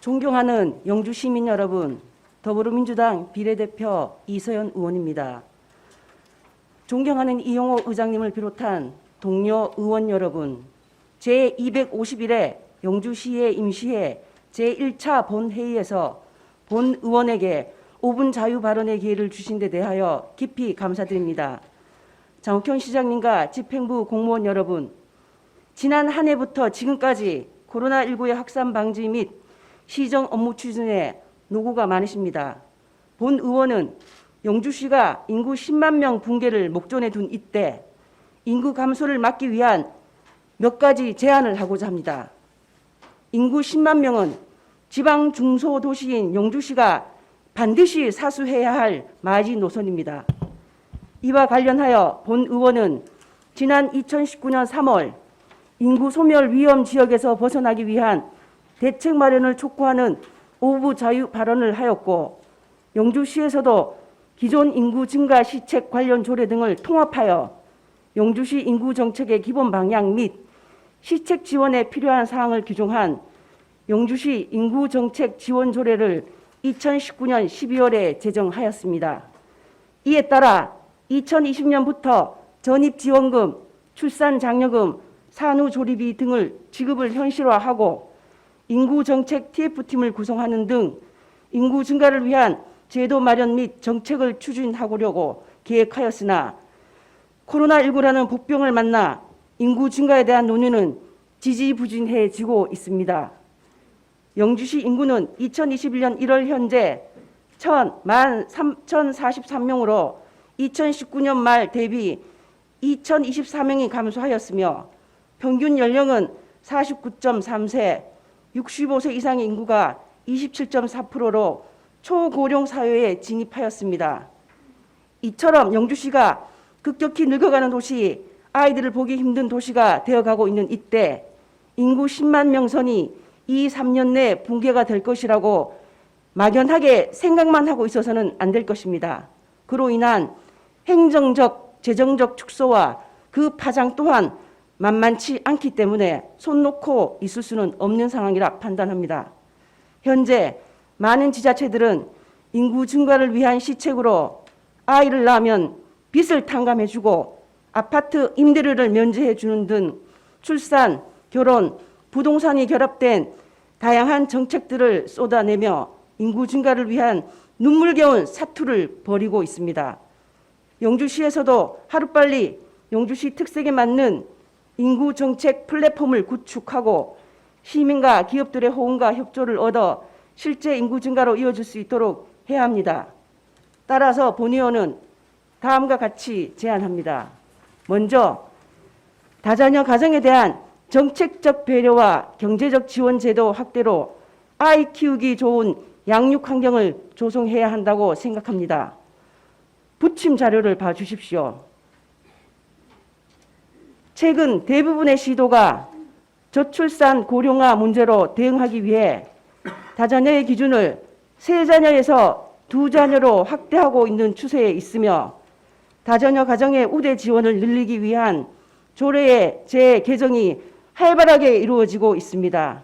존경하는 영주 시민 여러분, 더불어민주당 비례대표 이서연 의원입니다. 존경하는 이용호 의장님을 비롯한 동료 의원 여러분, 제251회 영주시의 임시회 제1차 본회의에서 본 의원에게 5분 자유 발언의 기회를 주신 데 대하여 깊이 감사드립니다. 장욱현 시장님과 집행부 공무원 여러분, 지난 한 해부터 지금까지 코로나19의 확산 방지 및 시정 업무 추진에 노고가 많으십니다. 본 의원은 영주시가 인구 10만 명 붕괴를 목전에 둔 이때 인구 감소를 막기 위한 몇 가지 제안을 하고자 합니다. 인구 10만 명은 지방 중소도시인 영주시가 반드시 사수해야 할 마지 노선입니다. 이와 관련하여 본 의원은 지난 2019년 3월 인구 소멸 위험 지역에서 벗어나기 위한 대책 마련을 촉구하는 오부 자유 발언을 하였고 영주시에서도 기존 인구 증가 시책 관련 조례 등을 통합하여 영주시 인구 정책의 기본 방향 및 시책 지원에 필요한 사항을 규정한 영주시 인구 정책 지원 조례를 2019년 12월에 제정하였습니다. 이에 따라 2020년부터 전입 지원금, 출산 장려금, 산후 조리비 등을 지급을 현실화하고 인구 정책 TF팀을 구성하는 등 인구 증가를 위한 제도 마련 및 정책을 추진하려고 계획하였으나 코로나19라는 복병을 만나 인구 증가에 대한 논의는 지지부진해지고 있습니다. 영주시 인구는 2021년 1월 현재 1,043명으로 2019년 말 대비 2,024명이 감소하였으며 평균 연령은 49.3세, 65세 이상의 인구가 27.4%로 초고령 사회에 진입하였습니다. 이처럼 영주시가 급격히 늙어가는 도시, 아이들을 보기 힘든 도시가 되어가고 있는 이때 인구 10만 명선이 2, 3년 내 붕괴가 될 것이라고 막연하게 생각만 하고 있어서는 안 될 것입니다. 그로 인한 행정적, 재정적 축소와 그 파장 또한 만만치 않기 때문에 손 놓고 있을 수는 없는 상황이라 판단합니다. 현재 많은 지자체들은 인구 증가를 위한 시책으로 아이를 낳으면 빚을 탕감해주고 아파트 임대료를 면제해주는 등 출산, 결혼, 부동산이 결합된 다양한 정책들을 쏟아내며 인구 증가를 위한 눈물겨운 사투를 벌이고 있습니다. 영주시에서도 하루빨리 영주시 특색에 맞는 인구 정책 플랫폼을 구축하고 시민과 기업들의 호응과 협조를 얻어 실제 인구 증가로 이어질 수 있도록 해야 합니다. 따라서 본 의원은 다음과 같이 제안합니다. 먼저 다자녀 가정에 대한 정책적 배려와 경제적 지원 제도 확대로 아이 키우기 좋은 양육 환경을 조성해야 한다고 생각합니다. 부침 자료를 봐 주십시오. 최근 대부분의 시도가 저출산 고령화 문제로 대응하기 위해 다자녀의 기준을 세 자녀에서 두 자녀로 확대하고 있는 추세에 있으며 다자녀 가정의 우대 지원을 늘리기 위한 조례의 재개정이 활발하게 이루어지고 있습니다.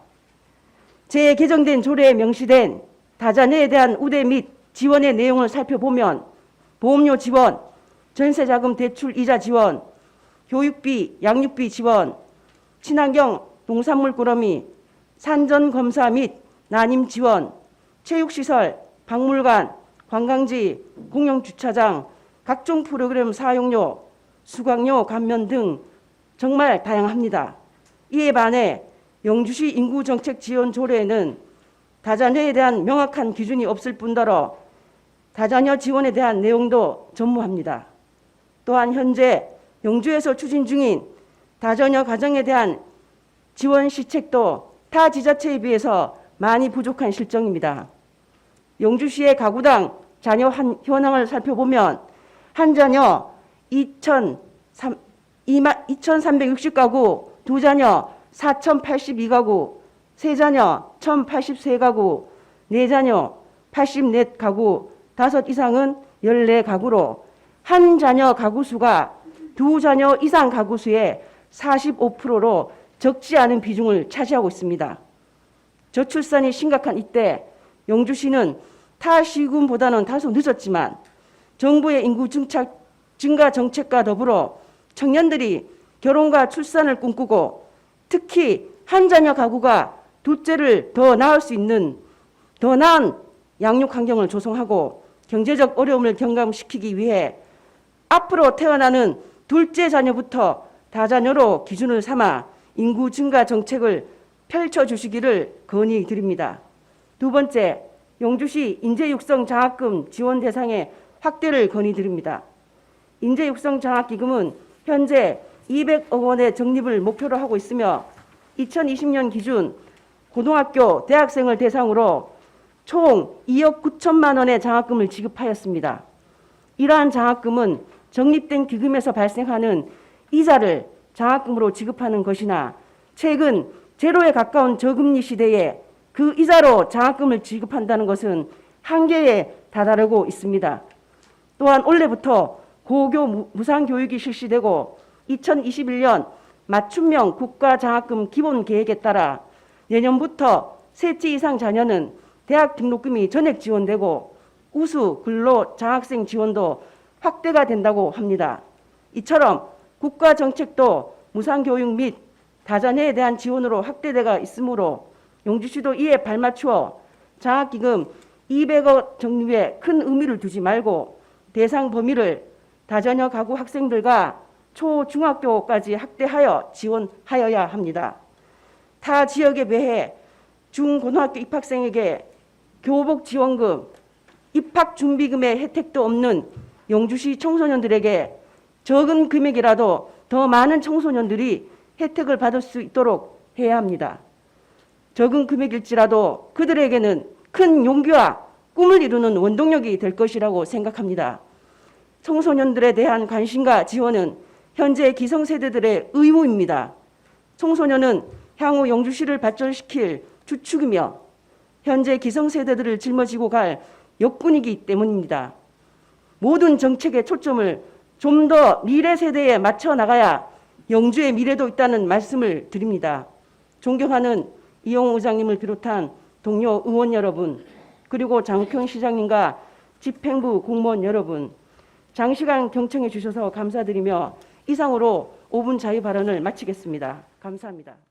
재개정된 조례에 명시된 다자녀에 대한 우대 및 지원의 내용을 살펴보면 보험료 지원, 전세자금 대출 이자 지원, 교육비, 양육비 지원, 친환경 농산물 꾸러미, 산전 검사 및 난임 지원, 체육시설, 박물관, 관광지, 공영 주차장, 각종 프로그램 사용료, 수강료 감면 등 정말 다양합니다. 이에 반해 영주시 인구정책 지원 조례에는 다자녀에 대한 명확한 기준이 없을 뿐더러 다자녀 지원에 대한 내용도 전무합니다. 또한 현재 영주에서 추진 중인 다자녀 가정에 대한 지원 시책도 타 지자체에 비해서 많이 부족한 실정입니다. 영주시의 가구당 자녀 한, 현황을 살펴보면 한 자녀 2,360가구, 두 자녀 4,082가구, 세 자녀 1,083가구, 네 자녀 84가구, 다섯 이상은 14가구로 한 자녀 가구 수가 두 자녀 이상 가구 수의 45%로 적지 않은 비중을 차지하고 있습니다. 저출산이 심각한 이때 영주시는 타 시군보다는 다소 늦었지만 정부의 인구 증착, 증가 정책과 더불어 청년들이 결혼과 출산을 꿈꾸고 특히 한 자녀 가구가 둘째를 더 낳을 수 있는 더 나은 양육 환경을 조성하고 경제적 어려움을 경감시키기 위해 앞으로 태어나는 둘째 자녀부터 다자녀로 기준을 삼아 인구 증가 정책을 펼쳐 주시기를 건의 드립니다. 두 번째, 영주시 인재 육성 장학금 지원 대상의 확대를 건의 드립니다. 인재 육성 장학 기금은 현재 200억 원의 적립을 목표로 하고 있으며 2020년 기준 고등학교 대학생을 대상으로 총 2억 9천만 원의 장학금을 지급하였습니다. 이러한 장학금은 적립된 기금에서 발생하는 이자를 장학금으로 지급하는 것이나 최근 제로에 가까운 저금리 시대에 그 이자로 장학금을 지급한다는 것은 한계에 다다르고 있습니다. 또한 올해부터 고교 무- 무상교육이 실시되고 2021년 맞춤형 국가장학금 기본 계획에 따라 내년부터 셋째 이상 자녀는 대학 등록금이 전액 지원되고 우수 근로 장학생 지원도 확대가 된다고 합니다. 이처럼 국가 정책도 무상교육 및 다자녀에 대한 지원으로 확대되가 있으므로 용주시도 이에 발맞추어 장학기금 200억 적립에 큰 의미를 두지 말고 대상 범위를 다자녀 가구 학생들과 초중학교까지 확대하여 지원하여야 합니다. 타 지역에 비해 중고등학교 입학생에게 교복 지원금, 입학 준비금의 혜택도 없는 영주시 청소년들에게 적은 금액이라도 더 많은 청소년들이 혜택을 받을 수 있도록 해야 합니다. 적은 금액일지라도 그들에게는 큰 용기와 꿈을 이루는 원동력이 될 것이라고 생각합니다. 청소년들에 대한 관심과 지원은 현재 기성세대들의 의무입니다. 청소년은 향후 영주시를 발전시킬 주축이며 현재 기성세대들을 짊어지고 갈 역군이기 때문입니다. 모든 정책의 초점을 좀 더 미래 세대에 맞춰 나가야 영주의 미래도 있다는 말씀을 드립니다. 존경하는 이용 의장님을 비롯한 동료 의원 여러분, 그리고 장평 시장님과 집행부 공무원 여러분, 장시간 경청해 주셔서 감사드리며 이상으로 5분 자유 발언을 마치겠습니다. 감사합니다.